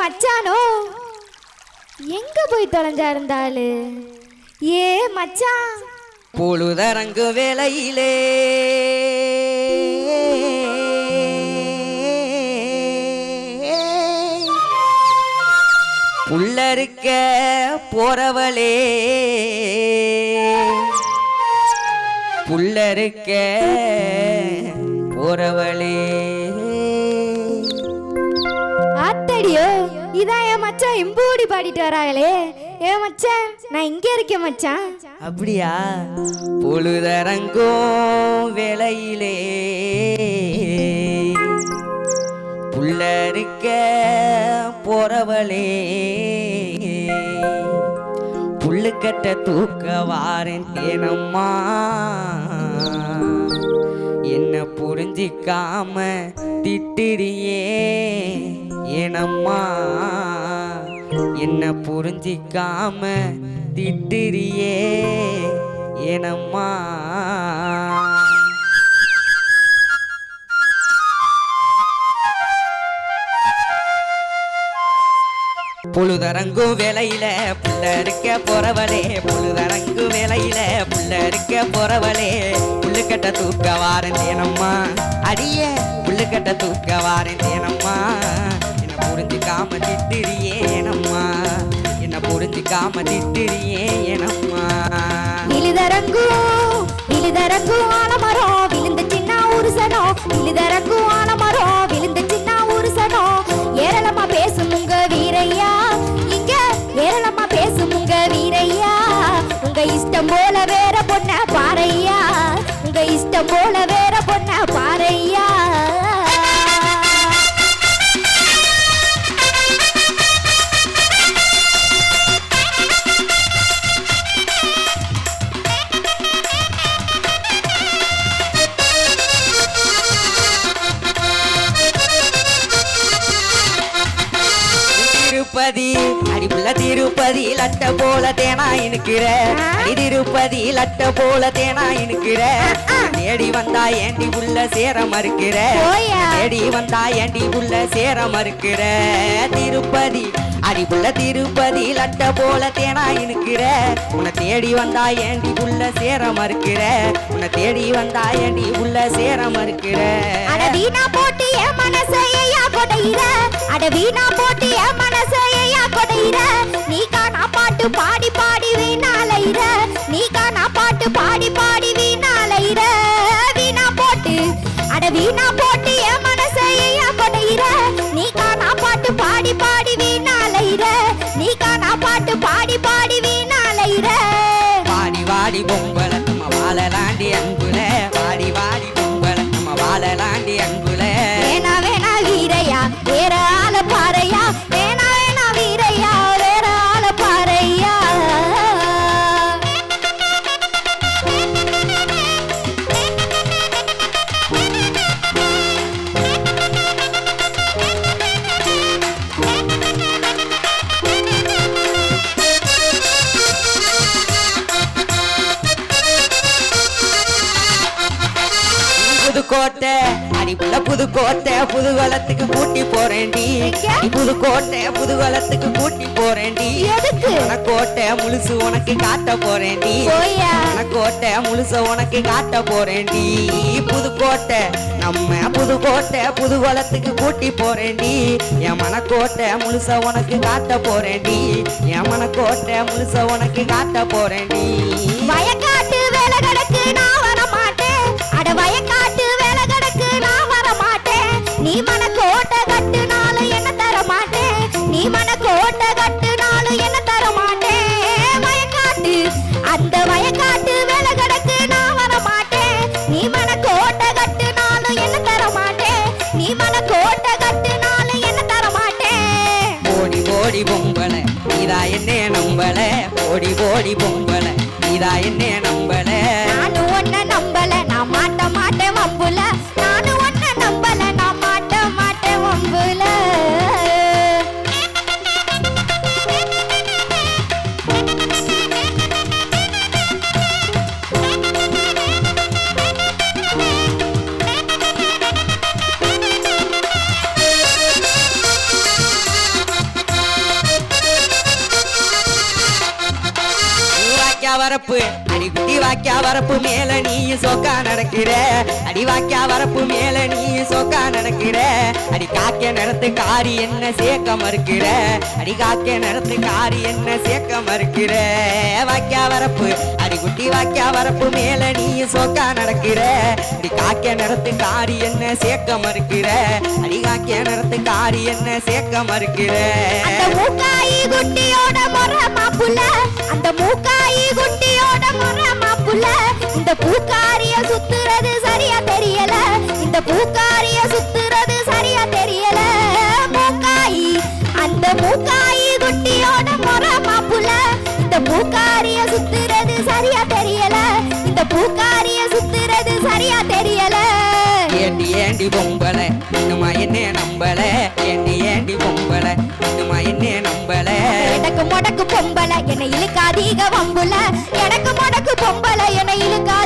மச்சானோ? எங்க போய் தொலைஞ்சா இருந்தாலு ஏ மச்சான் பொழுதரங்கு வேலையிலே புள்ளருக்க போறவளே. புள்ளருக்க போறவளே. இதான் என் மச்சான் இம்பூடி பாடிட்டு வராங்களே. ஏ மச்சான் நான் இங்க இருக்கேன் மச்சான். அப்படியா? பொழுதரங்கும் வேலையிலே புள்ளருக்க போறவளே. புல்லுக்கட்ட தூக்க வாரேன் தேனம்மா என்ன புரிஞ்சிக்காம திட்டிடியே ஏனம்மா? என்ன புரிஞ்சிக்காம திட்டுறியே? ஏனம்மா? புழுதரங்கு வேலையில புள்ள இருக்க போறவளே புழுதரங்கு வேலையில புள்ள இருக்க போறவளே. புள்ளுக்கட்ட தூக்க வாரேன் தேனம்மா அடிய புள்ளுக்கட்ட தூக்க வாரேன் தேனம்மா புரிஞ்சுக்காம திட்டுறியே ஏனம்மா என்ன புரிஞ்சுக்காம திட்டுறியே ஏனம்மா இழுதரங்கும் இழுதரங்கும் ஆலமரம். விழுந்த சின்ன உருசனோ இழுதரங்கும் திருப்பதி. அடிப்புள்ள திருப்பதி லட்ட போல தேனா இனுக்கிற. அடி திருப்பதி லட்ட போல தேனா இனுக்கிற. தேடி வந்தா ஏண்டி உள்ள சேர மறுக்கிற. தேடி வந்தா ஏண்டி உள்ள சேர மறுக்கிற? திருப்பதி அடிப்புள்ள திருப்பதி லட்ட போல தேனா இனுக்கிற. உன்னை தேடி வந்தா ஏண்டி உள்ள சேர மறுக்கிற? உன்னை தேடி வந்தா ஏண்டி உள்ள சேர மறுக்கிற? அட வீணா போட்டு என் மனசையா கொடையிற. அட வீணா போட்டு என் நீ காணா பாட்டு பாடி புதுக்கோட்டை அடிப்புல புதுக்கோட்டை புதுகலத்துக்கு கூட்டி போறேன்டி. புதுக்கோட்டை புதுகலத்துக்கு கூட்டி போறேன்டி. எதுக்கு? கோட்டை முழுசு உனக்கு காட்ட போறேன்டி. கோட்டை முழுச உனக்கு காட்ட போறேன்டி. புதுக்கோட்டை நம்ம புதுக்கோட்டை புதுகுளத்துக்கு கூட்டி போறேன்டி. என் மனக்கோட்டை முழுச உனக்கு காட்ட போறேன்டி. என் மனக்கோட்டை முழுச உனக்கு காட்ட போறேன்டி. banana. வரப்பு அடி குட்டி வாக்கியா வரப்பு மேல நீ சோக்கா நடக்கிற. அடி வாக்கியா வரப்பு மேல நீ சோக்கா நடக்கிற. அடி காக்க நடத்து காரி என்ன சேர்க்க மறுக்கிற. அடி காக்க நடத்து காரி என்ன சேர்க்க மறுக்கிற. வாக்கியா வரப்பு. அடி குட்டி வாக்கியா வரப்பு மேல நீ சோக்கா நடக்கிற. அடி காக்க நடத்து காரி என்ன சேர்க்க மறுக்கிற. அடி காக்க நடத்து காரி என்ன சேர்க்க மறுக்கிற. குட்டியோட மொர மாப்புள்ள. அந்த மூக்காயி குட்டியோட மொர மாப்புல இந்த பூக்காரிய சுத்துறது சரியா தெரியல. இந்த பூக்காரிய சுத்துறது சரியா தெரியல. மூக்காயி அந்த மூக்காயி குட்டியோட மொர மாப்புல இந்த பூக்காரிய சுத்துறது சரியா தெரியல. இந்த பூக்காரிய சுத்துறது சரியா தெரியல. ஏண்டி ஏண்டி பொம்பளை? இன்னுமா என்ன நம்பளை ஏண்டி எனக்கு முடக்கு பொம்பளை என்னை இழுக்காதீக வம்புல. எனக்கு முடக்கு பொம்பளை என்னை இழுக்கா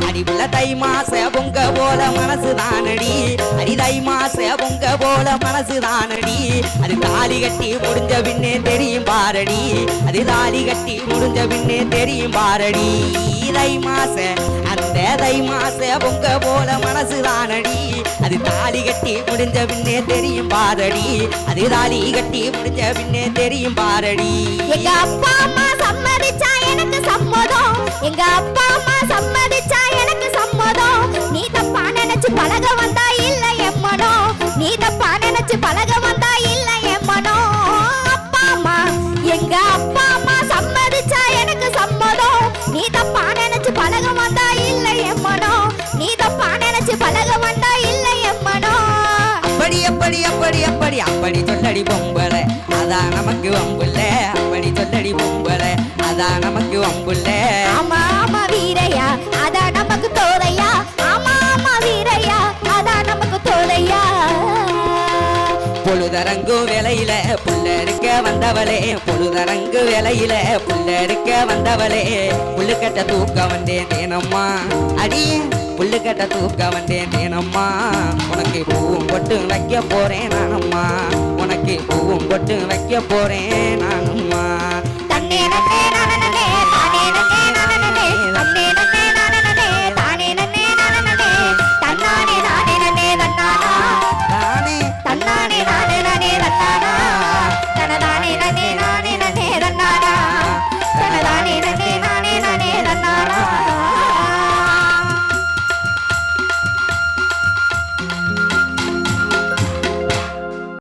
மாசம் தை மாச பொங்க போல மனசு தானடி அடி தை மாச பொங்க போல மனசு தானடி அது தாலி கட்டி முடிஞ்ச பின்னே தெரியும் பாரடி. அது தாலி கட்டி முடிஞ்ச பின்னே தெரியும் பாரடி. தை மாச அந்த தை மாச பொங்க போல மனசு தானடி அது தாலி கட்டி முடிஞ்ச பின்னே தெரியும் பாரடி. அது தாலி கட்டி முடிஞ்ச பின்னே தெரியும் பாரடி. எங்க அப்பா அம்மா சம்மதிச்சா எனக்கு சம்மதம். எங்க அப்பா அம்மா சம்மதிச்சா அப்படி சொல்லடி பொம்பளை. அதான் நமக்கு வம்புல்ல. அப்படி சொல்லடி பொம்பளை. அதான் நமக்கு பொழுதரங்கு வேலையில புள்ள இருக்க வந்தவளே பொழுதரங்கு வேலையில புள்ள இருக்க வந்தவளே. புள்ளுக்கட்ட தூக்க வந்தேன் தேனம்மா அடி புள்ளுக்கட்ட தூக்க வந்தேன் தேனம்மா உனக்கு பூவும் பொட்டு வைக்க போறேன் நானம்மா. உனக்கு பூவும் பொட்டு வைக்க போறேன் நானம்மா. தன்னே